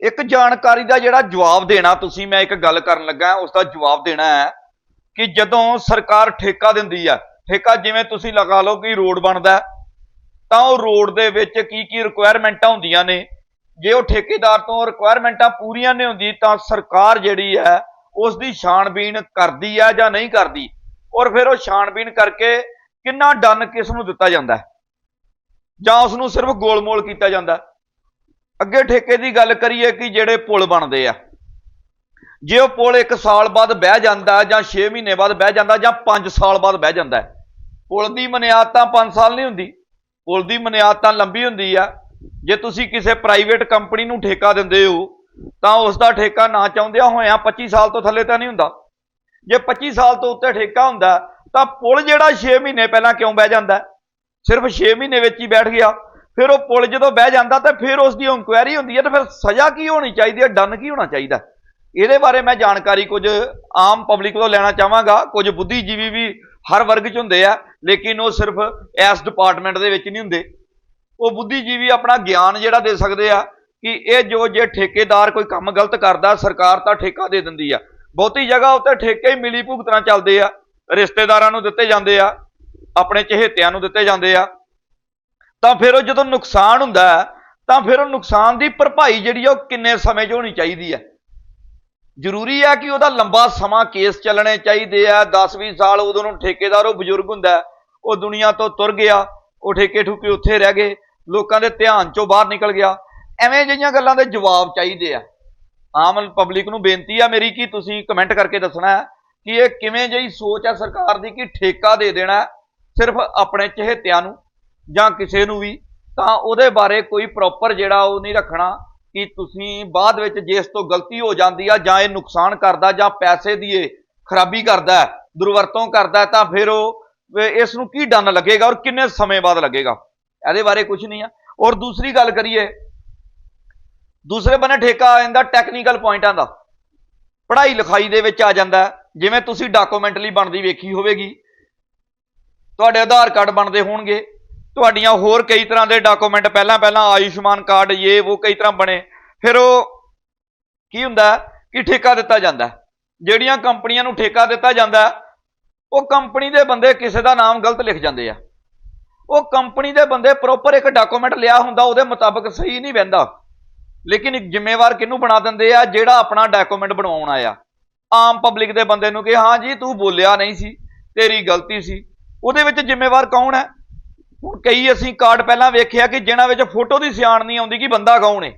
ਇੱਕ ਜਾਣਕਾਰੀ ਦਾ ਜਿਹੜਾ ਜਵਾਬ ਦੇਣਾ, ਤੁਸੀਂ ਮੈਂ ਇੱਕ ਗੱਲ ਕਰਨ ਲੱਗਾ, ਉਸ ਦਾ ਜਵਾਬ ਦੇਣਾ ਹੈ ਕਿ ਜਦੋਂ ਸਰਕਾਰ ਠੇਕਾ ਦਿੰਦੀ ਆ ਠੇਕਾ ਜਿਵੇਂ ਤੁਸੀਂ ਲਗਾ ਲਓ ਕਿ ਰੋਡ ਬਣਦਾ ਤਾਂ ਉਹ ਰੋਡ ਦੇ ਵਿੱਚ ਕੀ ਕੀ ਰਿਕੁਆਇਰਮੈਂਟਾਂ ਹੁੰਦੀਆਂ ਨੇ। ਜੇ ਉਹ ਠੇਕੇਦਾਰ ਤੋਂ ਰਿਕੁਆਇਰਮੈਂਟਾਂ ਪੂਰੀਆਂ ਨਹੀਂ ਹੁੰਦੀ, ਤਾਂ ਸਰਕਾਰ ਜਿਹੜੀ ਹੈ ਉਸ ਦੀ ਛਾਣਬੀਣ ਕਰਦੀ ਹੈ ਜਾਂ ਨਹੀਂ ਕਰਦੀ? ਔਰ ਫਿਰ ਉਹ ਛਾਣਬੀਣ ਕਰਕੇ ਕਿੰਨਾ ਡਨ ਕਿਸ ਨੂੰ ਦਿੱਤਾ ਜਾਂਦਾ ਜਾਂ ਉਸ ਨੂੰ ਸਿਰਫ ਗੋਲਮੋਲ ਕੀਤਾ ਜਾਂਦਾ ਅੱਗੇ ਠੇਕੇ ਦੀ ਗੱਲ ਕਰੀਏ ਕਿ ਜਿਹੜੇ ਪੁਲ ਬਣਦੇ ਆ, ਜੇ ਉਹ ਪੁਲ 1 ਸਾਲ ਬਾਅਦ ਬਹਿ ਜਾਂਦਾ ਜਾਂ 6 ਮਹੀਨੇ ਬਾਅਦ ਬਹਿ ਜਾਂਦਾ ਜਾਂ 5 ਸਾਲ ਬਾਅਦ ਬਹਿ ਜਾਂਦਾ ਪੁਲ ਦੀ ਮਨਿਆਦ ਤਾਂ 5 ਸਾਲ ਨਹੀਂ ਹੁੰਦੀ, ਪੁਲ ਦੀ ਮਨਿਆਦ ਤਾਂ ਲੰਬੀ ਹੁੰਦੀ ਆ, ਜੇ ਤੁਸੀਂ ਕਿਸੇ ਪ੍ਰਾਈਵੇਟ ਕੰਪਨੀ ਨੂੰ ਠੇਕਾ ਦਿੰਦੇ ਹੋ, ਤਾਂ ਉਸ ਦਾ ਠੇਕਾ ਨਾ ਚਾਹੁੰਦਿਆਂ ਹੋਇਆਂ 25 ਸਾਲ ਤੋਂ ਥੱਲੇ ਤਾਂ ਨਹੀਂ ਹੁੰਦਾ, ਜੇ 25 ਸਾਲ ਤੋਂ ਉੱਤੇ ਠੇਕਾ ਹੁੰਦਾ, ਤਾਂ ਪੁਲ ਜਿਹੜਾ 6 ਮਹੀਨੇ ਪਹਿਲਾਂ ਕਿਉਂ ਬਹਿ ਜਾਂਦਾ ਸਿਰਫ 6 ਮਹੀਨੇ ਵਿੱਚ ਹੀ ਬੈਠ ਗਿਆ। ਫਿਰ ਉਹ ਪੁਲ ਜਦੋਂ ਬਹਿ ਜਾਂਦਾ ਤਾਂ ਫਿਰ ਉਸ ਦੀ ਇਨਕੁਆਇਰੀ ਹੁੰਦੀ ਹੈ ਤਾਂ ਫਿਰ ਸਜ਼ਾ ਕੀ ਹੋਣੀ ਚਾਹੀਦੀ ਹੈ ਡਨ ਕੀ ਹੋਣਾ ਚਾਹੀਦਾ ਇਹਦੇ ਬਾਰੇ ਮੈਂ ਜਾਣਕਾਰੀ ਕੁਝ ਆਮ ਪਬਲਿਕ ਤੋਂ ਲੈਣਾ ਚਾਹਾਂਗਾ, ਕੁਝ ਬੁੱਧੀਜੀਵੀ ਵੀ ਹਰ ਵਰਗ 'ਚ ਹੁੰਦੇ ਆ, ਲੇਕਿਨ ਉਹ ਸਿਰਫ ਇਸ ਡਿਪਾਰਟਮੈਂਟ ਦੇ ਵਿੱਚ ਨਹੀਂ ਹੁੰਦੇ। ਉਹ ਬੁੱਧੀਜੀਵੀ ਆਪਣਾ ਗਿਆਨ ਜਿਹੜਾ ਦੇ ਸਕਦੇ ਆ ਕਿ ਇਹ ਜੋ ਜੇ ਠੇਕੇਦਾਰ ਕੋਈ ਕੰਮ ਗਲਤ ਕਰਦਾ, ਸਰਕਾਰ ਤਾਂ ਠੇਕਾ ਦੇ ਦਿੰਦੀ ਆ। ਬਹੁਤੀ ਜਗ੍ਹਾ ਉੱਤੇ ਠੇਕੇ ਹੀ ਮਿਲੀ ਭੁਗਤਣਾ ਚੱਲਦੇ ਆ, ਰਿਸ਼ਤੇਦਾਰਾਂ ਨੂੰ ਦਿੱਤੇ ਜਾਂਦੇ ਆ, ਆਪਣੇ ਚਹੇਤਿਆਂ ਨੂੰ ਦਿੱਤੇ ਜਾਂਦੇ ਆ। ਤਾਂ ਫਿਰ ਉਹ ਜਦੋਂ ਨੁਕਸਾਨ ਹੁੰਦਾ ਤਾਂ ਫਿਰ ਉਹ ਨੁਕਸਾਨ ਦੀ ਭਰਪਾਈ ਜਿਹੜੀ ਆ ਉਹ ਕਿੰਨੇ ਸਮੇਂ 'ਚ ਹੋਣੀ ਚਾਹੀਦੀ ਹੈ? ਜ਼ਰੂਰੀ ਹੈ ਕਿ ਉਹਦਾ ਲੰਬਾ ਸਮਾਂ ਕੇਸ ਚੱਲਣੇ ਚਾਹੀਦੇ ਆ 10-20 ਸਾਲ ਉਦੋਂ ਨੂੰ ਠੇਕੇਦਾਰ ਉਹ ਬਜ਼ੁਰਗ ਹੁੰਦਾ ਉਹ ਦੁਨੀਆ ਤੋਂ ਤੁਰ ਗਿਆ, ਉਹ ਠੇਕੇ ਠੁਕੇ ਉੱਥੇ ਰਹਿ ਗਏ, ਲੋਕਾਂ ਦੇ ਧਿਆਨ ਚੋਂ ਬਾਹਰ ਨਿਕਲ ਗਿਆ, ਐਵੇਂ ਜਿਹੀਆਂ ਗੱਲਾਂ ਦੇ ਜਵਾਬ ਚਾਹੀਦੇ ਆ। ਆਮ ਪਬਲਿਕ ਨੂੰ ਬੇਨਤੀ ਆ ਮੇਰੀ ਕਿ ਤੁਸੀਂ ਕਮੈਂਟ ਕਰਕੇ ਦੱਸਣਾ ਹੈ ਕਿ ਇਹ ਕਿਵੇਂ ਜਿਹੀ ਸੋਚ ਹੈ ਸਰਕਾਰ ਦੀ ਕਿ ਠੇਕਾ ਦੇ ਦੇਣਾ ਸਿਰਫ ਆਪਣੇ ਚਹੇਤਿਆਂ ਨੂੰ ਜਾਂ ਕਿਸੇ ਨੂੰ ਵੀ, ਤਾਂ ਉਹਦੇ ਬਾਰੇ ਕੋਈ ਪ੍ਰੋਪਰ ਜਿਹੜਾ ਉਹ ਨਹੀਂ ਰੱਖਣਾ ਕਿ ਤੁਸੀਂ ਬਾਅਦ ਵਿੱਚ ਜੇ ਇਸ ਤੋਂ ਗਲਤੀ ਹੋ ਜਾਂਦੀ ਆ ਜਾਂ ਇਹ ਨੁਕਸਾਨ ਕਰਦਾ ਜਾਂ ਪੈਸੇ ਦੀ ਇਹ ਖਰਾਬੀ ਕਰਦਾ, ਦੁਰਵਰਤੋਂ ਕਰਦਾ, ਤਾਂ ਫਿਰ ਉਹ ਇਸ ਨੂੰ ਕੀ ਡੰਨ ਲੱਗੇਗਾ ਔਰ ਕਿੰਨੇ ਸਮੇਂ ਬਾਅਦ ਲੱਗੇਗਾ? ਇਹਦੇ ਬਾਰੇ ਕੁਝ ਨਹੀਂ ਆ। ਔਰ ਦੂਸਰੀ ਗੱਲ ਕਰੀਏ, ਦੂਸਰੇ ਬੰਨੇ ਠੇਕਾ ਆ ਜਾਂਦਾ ਟੈਕਨੀਕਲ ਪੁਆਇੰਟਾਂ ਦਾ। ਪੜ੍ਹਾਈ ਲਿਖਾਈ ਦੇ ਵਿੱਚ ਆ ਜਾਂਦਾ ਜਿਵੇਂ ਤੁਸੀਂ ਡਾਕੂਮੈਂਟਲੀ ਬਣਦੀ ਵੇਖੀ ਹੋਵੇਗੀ। ਤੁਹਾਡੇ ਆਧਾਰ ਕਾਰਡ ਬਣਦੇ ਹੋਣਗੇ। ਤੁਹਾਡੀਆਂ ਹੋਰ ਕਈ ਤਰ੍ਹਾਂ ਦੇ ਡਾਕੂਮੈਂਟ ਪਹਿਲਾਂ ਪਹਿਲਾਂ ਆਯੁਸ਼ਮਾਨ ਕਾਰਡ ਇਹ ਉਹ ਕਈ ਤਰ੍ਹਾਂ ਬਣੇ। ਫਿਰ ਉਹ ਕੀ ਹੁੰਦਾ? ਕਿ ਠੇਕਾ ਦਿੱਤਾ ਜਾਂਦਾ? ਜਿਹੜੀਆਂ ਕੰਪਨੀਆਂ ਨੂੰ ਠੇਕਾ ਦਿੱਤਾ ਜਾਂਦਾ, ਉਹ ਕੰਪਨੀ ਦੇ ਬੰਦੇ ਕਿਸੇ ਦਾ ਨਾਮ ਗਲਤ ਲਿਖ ਜਾਂਦੇ ਆ। ਉਹ ਕੰਪਨੀ ਦੇ ਬੰਦੇ ਪ੍ਰੋਪਰ ਇੱਕ ਡਾਕੂਮੈਂਟ ਲਿਆ ਹੁੰਦਾ, ਉਹਦੇ ਮੁਤਾਬਕ ਸਹੀ ਨਹੀਂ ਬਹਿੰਦਾ। ਲੇਕਿਨ ਇੱਕ ਜ਼ਿੰਮੇਵਾਰ ਕਿਹਨੂੰ ਬਣਾ ਦਿੰਦੇ ਆ? ਜਿਹੜਾ ਆਪਣਾ ਡਾਕੂਮੈਂਟ ਬਣਾਉਣ ਆਇਆ। ਆਮ ਪਬਲਿਕ ਦੇ ਬੰਦੇ ਨੂੰ ਕਿ, ਹਾਂ ਜੀ, ਤੂੰ ਬੋਲਿਆ ਨਹੀਂ ਸੀ, ਤੇਰੀ ਗਲਤੀ ਸੀ। ਉਹਦੇ ਵਿੱਚ ਜ਼ਿੰਮੇਵਾਰ ਕੌਣ ਹੈ? ਹੁਣ ਕਈ ਅਸੀਂ ਕਾਰਡ ਪਹਿਲਾਂ ਵੇਖਿਆ ਕਿ ਜਿਨ੍ਹਾਂ ਵਿੱਚ ਫੋਟੋ ਦੀ ਸਿਆਣ ਨਹੀਂ ਆਉਂਦੀ ਕਿ ਬੰਦਾ ਕੌਣ ਹੈ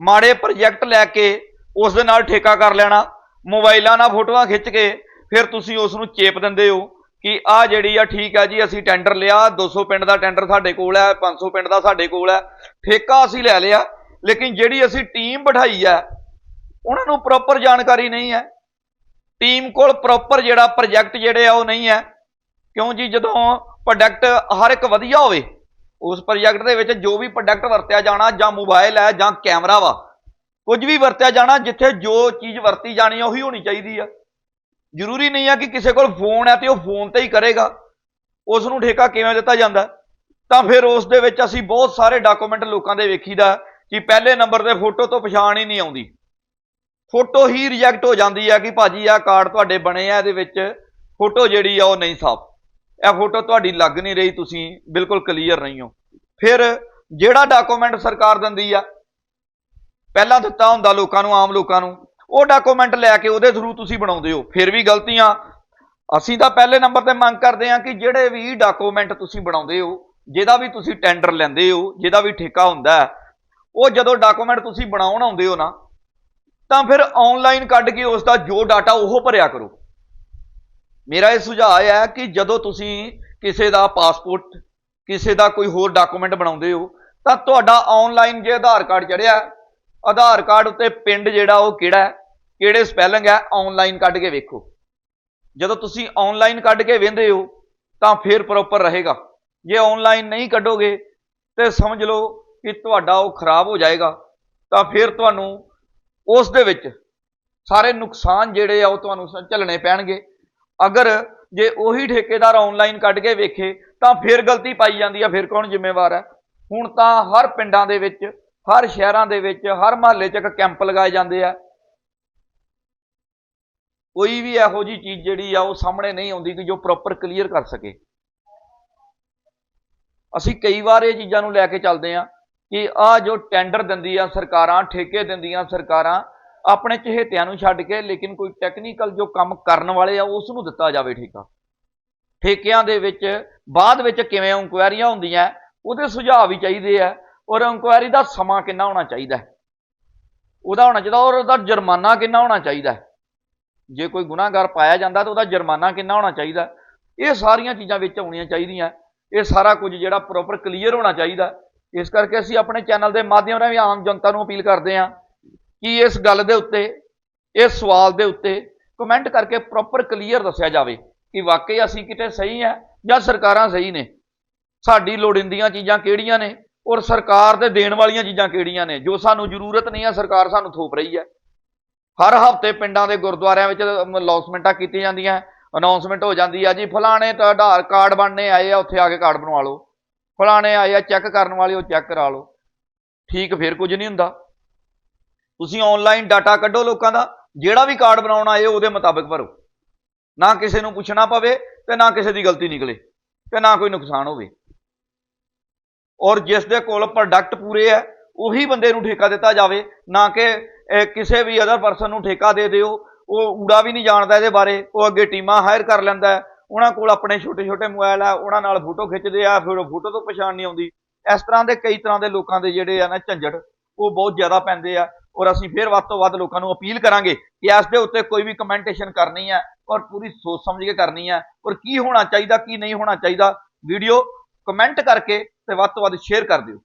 ਮਾੜੇ ਪ੍ਰੋਜੈਕਟ ਲੈ ਕੇ ਉਸ ਦੇ ਨਾਲ ਠੇਕਾ ਕਰ ਲੈਣਾ, ਮੋਬਾਈਲਾਂ ਨਾਲ ਫੋਟੋਆਂ ਖਿੱਚ ਕੇ ਫਿਰ ਤੁਸੀਂ ਉਸ ਨੂੰ ਚੇਪ ਦਿੰਦੇ ਹੋ ਕਿ ਆਹ ਜਿਹੜੀ ਆ ਠੀਕ ਆ ਜੀ, ਅਸੀਂ ਟੈਂਡਰ ਲਿਆ 200 ਪਿੰਡ ਦਾ ਟੈਂਡਰ ਸਾਡੇ ਕੋਲ ਹੈ 500 ਪਿੰਡ ਦਾ ਸਾਡੇ ਕੋਲ ਹੈ ਠੇਕਾ ਅਸੀਂ ਲੈ ਲਿਆ, ਲੇਕਿਨ ਜਿਹੜੀ ਅਸੀਂ ਟੀਮ ਬਿਠਾਈ ਹੈ ਉਹਨਾਂ ਨੂੰ ਪ੍ਰੋਪਰ ਜਾਣਕਾਰੀ ਨਹੀਂ ਹੈ। ਟੀਮ ਕੋਲ ਪ੍ਰੋਪਰ ਜਿਹੜਾ ਪ੍ਰੋਜੈਕਟ ਜਿਹੜੇ ਆ ਉਹ ਨਹੀਂ ਹੈ। ਕਿਉਂ ਜੀ? ਜਦੋਂ ਪ੍ਰੋਡਕਟ ਹਰ ਇੱਕ ਵਧੀਆ ਹੋਵੇ, ਉਸ ਪ੍ਰੋਜੈਕਟ ਦੇ ਵਿੱਚ ਜੋ ਵੀ ਪ੍ਰੋਡਕਟ ਵਰਤਿਆ ਜਾਣਾ, ਜਾਂ ਮੋਬਾਈਲ ਹੈ, ਜਾਂ ਕੈਮਰਾ ਵਾ, ਕੁਝ ਵੀ ਵਰਤਿਆ ਜਾਣਾ, ਜਿੱਥੇ ਜੋ ਚੀਜ਼ ਵਰਤੀ ਜਾਣੀ ਉਹੀ ਹੋਣੀ ਚਾਹੀਦੀ ਆ। ਜ਼ਰੂਰੀ ਨਹੀਂ ਆ ਕਿ ਕਿਸੇ ਕੋਲ ਫੋਨ ਹੈ ਤੇ ਉਹ ਫੋਨ ਤੇ ਹੀ ਕਰੇਗਾ। ਉਸ ਨੂੰ ਠੇਕਾ ਕਿਵੇਂ ਦਿੱਤਾ ਜਾਂਦਾ? ਤਾਂ ਫਿਰ ਉਸ ਦੇ ਵਿੱਚ ਅਸੀਂ ਬਹੁਤ ਸਾਰੇ ਡਾਕੂਮੈਂਟ ਲੋਕਾਂ ਦੇ ਵੇਖੀਦਾ ਕਿ ਪਹਿਲੇ ਨੰਬਰ ਤੇ ਫੋਟੋ ਤੋਂ ਪਛਾਣ ਹੀ ਨਹੀਂ ਆਉਂਦੀ। ਫੋਟੋ ਹੀ ਰਿਜੈਕਟ ਹੋ ਜਾਂਦੀ ਆ ਕਿ ਭਾਜੀ ਆਹ ਕਾਰਡ ਤੁਹਾਡੇ ਬਣੇ ਆ, ਇਹਦੇ ਵਿੱਚ ਫੋਟੋ ਜਿਹੜੀ ਆ ਉਹ ਨਹੀਂ ਸਾਫ਼। ਇਹ ਫੋਟੋ ਤੁਹਾਡੀ ਲੱਗ ਨਹੀਂ ਰਹੀ, ਤੁਸੀਂ ਬਿਲਕੁਲ ਕਲੀਅਰ ਨਹੀਂ ਹੋ। ਫਿਰ ਜਿਹੜਾ ਡਾਕੂਮੈਂਟ ਸਰਕਾਰ ਦਿੰਦੀ ਆ, ਪਹਿਲਾਂ ਦਿੱਤਾ ਹੁੰਦਾ ਲੋਕਾਂ ਨੂੰ, ਆਮ ਲੋਕਾਂ ਨੂੰ, ਉਹ ਡਾਕੂਮੈਂਟ ਲੈ ਕੇ ਉਹਦੇ ਥਰੂ ਤੁਸੀਂ ਬਣਾਉਂਦੇ ਹੋ। ਫਿਰ ਵੀ ਗਲਤੀਆਂ। ਅਸੀਂ ਤਾਂ ਪਹਿਲੇ ਨੰਬਰ ਤੇ ਮੰਗ ਕਰਦੇ ਹਾਂ ਕਿ ਜਿਹੜੇ ਵੀ ਡਾਕੂਮੈਂਟ ਤੁਸੀਂ ਬਣਾਉਂਦੇ ਹੋ, ਜਿਹਦਾ ਵੀ ਤੁਸੀਂ ਟੈਂਡਰ ਲੈਂਦੇ ਹੋ, ਜਿਹਦਾ ਵੀ ਠੇਕਾ ਹੁੰਦਾ ਉਹ ਜਦੋਂ ਡਾਕੂਮੈਂਟ ਤੁਸੀਂ ਬਣਾਉਣ ਆਉਂਦੇ ਹੋ ਨਾ, ਤਾਂ ਫਿਰ ਆਨਲਾਈਨ ਕੱਢ ਕੇ ਉਸ ਦਾ ਜੋ ਡਾਟਾ ਉਹ ਭਰਿਆ ਕਰੋ। ਮੇਰਾ ਇਹ ਸੁਝਾਅ ਹੈ ਕਿ ਜਦੋਂ ਤੁਸੀਂ ਕਿਸੇ ਦਾ ਪਾਸਪੋਰਟ, ਕਿਸੇ ਦਾ ਕੋਈ ਹੋਰ ਡਾਕੂਮੈਂਟ ਬਣਾਉਂਦੇ ਹੋ, ਤਾਂ ਤੁਹਾਡਾ ਆਨਲਾਈਨ ਜੇ ਆਧਾਰ ਕਾਰਡ ਚੜਿਆ, ਆਧਾਰ ਕਾਰਡ ਉੱਤੇ ਪਿੰਡ ਜਿਹੜਾ ਉਹ ਕਿਹੜਾ ਹੈ, ਕਿਹੜੇ ਸਪੈਲਿੰਗ ਹੈ, ਆਨਲਾਈਨ ਕੱਢ ਕੇ ਵੇਖੋ। ਜਦੋਂ ਤੁਸੀਂ ਆਨਲਾਈਨ ਕੱਢ ਕੇ ਵੇਂਦੇ ਹੋ, ਤਾਂ ਫਿਰ ਪ੍ਰੋਪਰ ਰਹੇਗਾ। ਜੇ ਆਨਲਾਈਨ ਨਹੀਂ ਕੱਢੋਗੇ, ਤੇ ਸਮਝ ਲਓ ਕਿ ਤੁਹਾਡਾ ਉਹ ਖਰਾਬ ਹੋ ਜਾਏਗਾ, ਤਾਂ ਫਿਰ ਤੁਹਾਨੂੰ ਉਸ ਦੇ ਵਿੱਚ ਸਾਰੇ ਨੁਕਸਾਨ ਜਿਹੜੇ ਆ ਉਹ ਤੁਹਾਨੂੰ ਸ- ਝੱਲਣੇ ਪੈਣਗੇ। ਅਗਰ ਜੇ ਉਹੀ ਠੇਕੇਦਾਰ ਆਨਲਾਈਨ ਕੱਢ ਕੇ ਵੇਖੇ, ਤਾਂ ਫਿਰ ਗਲਤੀ ਪਾਈ ਜਾਂਦੀ ਆ, ਫਿਰ ਕੌਣ ਜ਼ਿੰਮੇਵਾਰ ਹੈ? ਹੁਣ ਤਾਂ ਹਰ ਪਿੰਡਾਂ ਦੇ ਵਿੱਚ, ਹਰ ਸ਼ਹਿਰਾਂ ਦੇ ਵਿੱਚ, ਹਰ ਮਹੱਲੇ 'ਚ ਇੱਕ ਕੈਂਪ ਲਗਾਏ ਜਾਂਦੇ ਆ। ਕੋਈ ਵੀ ਇਹੋ ਜੀ ਚੀਜ਼ ਜਿਹੜੀ ਆ, ਉਹ ਸਾਹਮਣੇ ਨਹੀਂ ਆਉਂਦੀ ਕਿ ਜੋ ਪ੍ਰੋਪਰ ਕਲੀਅਰ ਕਰ ਸਕੇ। ਅਸੀਂ ਕਈ ਵਾਰ ਇਹ ਚੀਜ਼ਾਂ ਨੂੰ ਲੈ ਕੇ ਚੱਲਦੇ ਆ ਕਿ ਆ ਜੋ ਟੈਂਡਰ ਦਿੰਦੀ ਆ ਸਰਕਾਰਾਂ, ਠੇਕੇ ਦਿੰਦੀਆਂ ਸਰਕਾਰਾਂ ਆਪਣੇ ਚਹੇਤਿਆਂ ਨੂੰ ਛੱਡ ਕੇ, ਲੇਕਿਨ ਕੋਈ ਟੈਕਨੀਕਲ ਜੋ ਕੰਮ ਕਰਨ ਵਾਲੇ ਆ, ਉਸ ਨੂੰ ਦਿੱਤਾ ਜਾਵੇ ਠੇਕਾ ਠੇਕਿਆਂ ਦੇ ਵਿੱਚ, ਬਾਅਦ ਵਿੱਚ ਕਿਵੇਂ ਇਨਕੁਆਇਰੀਆਂ ਹੁੰਦੀਆਂ, ਉਹਦੇ ਸੁਝਾਅ ਵੀ ਚਾਹੀਦੇ ਆ, ਔਰ ਇਨਕੁਆਇਰੀ ਦਾ ਸਮਾਂ ਕਿੰਨਾ ਹੋਣਾ ਚਾਹੀਦਾ ਉਹਦਾ ਹੋਣਾ ਚਾਹੀਦਾ, ਔਰ ਉਹਦਾ ਜੁਰਮਾਨਾ ਕਿੰਨਾ ਹੋਣਾ ਚਾਹੀਦਾ ਜੇ ਕੋਈ ਗੁਨਾਹਗਾਰ ਪਾਇਆ ਜਾਂਦਾ, ਤਾਂ ਉਹਦਾ ਜੁਰਮਾਨਾ ਕਿੰਨਾ ਹੋਣਾ ਚਾਹੀਦਾ? ਇਹ ਸਾਰੀਆਂ ਚੀਜ਼ਾਂ ਵਿੱਚ ਆਉਣੀਆਂ ਚਾਹੀਦੀਆਂ। ਇਹ ਸਾਰਾ ਕੁਝ ਜਿਹੜਾ ਪ੍ਰੋਪਰ ਕਲੀਅਰ ਹੋਣਾ ਚਾਹੀਦਾ। ਇਸ ਕਰਕੇ ਅਸੀਂ ਆਪਣੇ ਚੈਨਲ ਦੇ ਮਾਧਿਅਮ ਰਾਹੀਂ ਆਮ ਜਨਤਾ ਨੂੰ ਅਪੀਲ ਕਰਦੇ ਹਾਂ। ਕਿ ਇਸ ਗੱਲ ਦੇ ਉੱਤੇ, ਇਸ ਸਵਾਲ ਦੇ ਉੱਤੇ ਕਮੈਂਟ ਕਰਕੇ ਪ੍ਰੋਪਰ ਕਲੀਅਰ ਦੱਸਿਆ ਜਾਵੇ ਕਿ ਵਾਕਈ ਅਸੀਂ ਕਿਤੇ ਸਹੀ ਹੈ ਜਾਂ ਸਰਕਾਰਾਂ ਸਹੀ ਨੇ। ਸਾਡੀ ਲੋੜੀਂਦੀਆਂ ਚੀਜ਼ਾਂ ਕਿਹੜੀਆਂ ਨੇ ਔਰ ਸਰਕਾਰ ਦੇ ਦੇਣ ਵਾਲੀਆਂ ਚੀਜ਼ਾਂ ਕਿਹੜੀਆਂ ਨੇ, ਜੋ ਸਾਨੂੰ ਜ਼ਰੂਰਤ ਨਹੀਂ ਹੈ ਸਰਕਾਰ ਸਾਨੂੰ ਥੋਪ ਰਹੀ ਹੈ ਹਰ ਹਫ਼ਤੇ ਪਿੰਡਾਂ ਦੇ ਗੁਰਦੁਆਰਿਆਂ ਵਿੱਚ ਲੌਸਮੈਂਟਾਂ ਕੀਤੀਆਂ ਜਾਂਦੀਆਂ ਅਨਾਉਂਸਮੈਂਟ ਹੋ ਜਾਂਦੀ ਆ ਜੀ, ਫਲਾਣੇ ਤਾਂ ਆਧਾਰ ਕਾਰਡ ਬਣਨੇ ਆਏ ਆ, ਉੱਥੇ ਆ ਕੇ ਕਾਰਡ ਬਣਵਾ ਲਓ। ਫਲਾਣੇ ਆਏ ਆ, ਚੈੱਕ ਕਰਨ ਵਾਲੇ ਉਹ ਚੈੱਕ ਕਰਾ ਲਓ। ਠੀਕ ਫਿਰ ਕੁਝ ਨਹੀਂ ਹੁੰਦਾ। ਤੁਸੀਂ ਆਨਲਾਈਨ ਡਾਟਾ ਕੱਢੋ ਲੋਕਾਂ ਦਾ, ਜਿਹੜਾ ਵੀ ਕਾਰਡ ਬਣਾਉਣਾ ਆਏ ਉਹਦੇ ਮੁਤਾਬਕ ਭਰੋ। ਨਾ ਕਿਸੇ ਨੂੰ ਪੁੱਛਣਾ ਪਵੇ ਤੇ ਨਾ ਕਿਸੇ ਦੀ ਗਲਤੀ ਨਿਕਲੇ ਤੇ ਨਾ ਕੋਈ ਨੁਕਸਾਨ ਹੋਵੇ। ਔਰ ਜਿਸ ਦੇ ਕੋਲ ਪ੍ਰੋਡਕਟ ਪੂਰੇ ਹੈ, ਉਹੀ ਬੰਦੇ ਨੂੰ ਠੇਕਾ ਦਿੱਤਾ ਜਾਵੇ, ਨਾ ਕਿ ਕਿਸੇ ਵੀ ਅਦਰ ਪਰਸਨ ਨੂੰ ਠੇਕਾ ਦੇ ਦਿਓ। ਉਹ ਊੜਾ ਵੀ ਨਹੀਂ ਜਾਣਦਾ ਇਹਦੇ ਬਾਰੇ, ਉਹ ਅੱਗੇ ਟੀਮਾਂ ਹਾਇਰ ਕਰ ਲੈਂਦਾ ਉਹਨਾਂ ਕੋਲ ਆਪਣੇ ਛੋਟੇ ਛੋਟੇ ਮੋਬਾਈਲ ਆ ਉਹਨਾਂ ਨਾਲ ਫੋਟੋ ਖਿੱਚਦੇ ਆ, ਫਿਰ ਉਹ ਫੋਟੋ ਤੋਂ ਪਛਾਣ ਨਹੀਂ ਆਉਂਦੀ। ਇਸ ਤਰ੍ਹਾਂ ਦੇ ਕਈ ਤਰ੍ਹਾਂ ਦੇ ਲੋਕਾਂ ਦੇ ਜਿਹੜੇ ਆ ਨਾ ਝੰਜਟ, ਉਹ ਬਹੁਤ ਜ਼ਿਆਦਾ ਪੈਂਦੇ ਆ। ਔਰ ਅਸੀਂ ਫਿਰ ਵੱਧ ਤੋਂ ਵੱਧ ਲੋਕਾਂ ਨੂੰ ਅਪੀਲ ਕਰਾਂਗੇ ਕਿ ਇਸ ਦੇ ਉੱਤੇ ਕੋਈ ਵੀ ਕਮੈਂਟੇਸ਼ਨ ਕਰਨੀ ਹੈ ਔਰ ਪੂਰੀ ਸੋਚ ਸਮਝ ਕੇ ਕਰਨੀ ਹੈ ਔਰ ਕੀ ਹੋਣਾ ਚਾਹੀਦਾ, ਕੀ ਨਹੀਂ ਹੋਣਾ ਚਾਹੀਦਾ ਵੀਡੀਓ ਕਮੈਂਟ ਕਰਕੇ ਤੇ ਵੱਧ ਤੋਂ ਵੱਧ ਸ਼ੇਅਰ ਕਰ ਦਿਓ।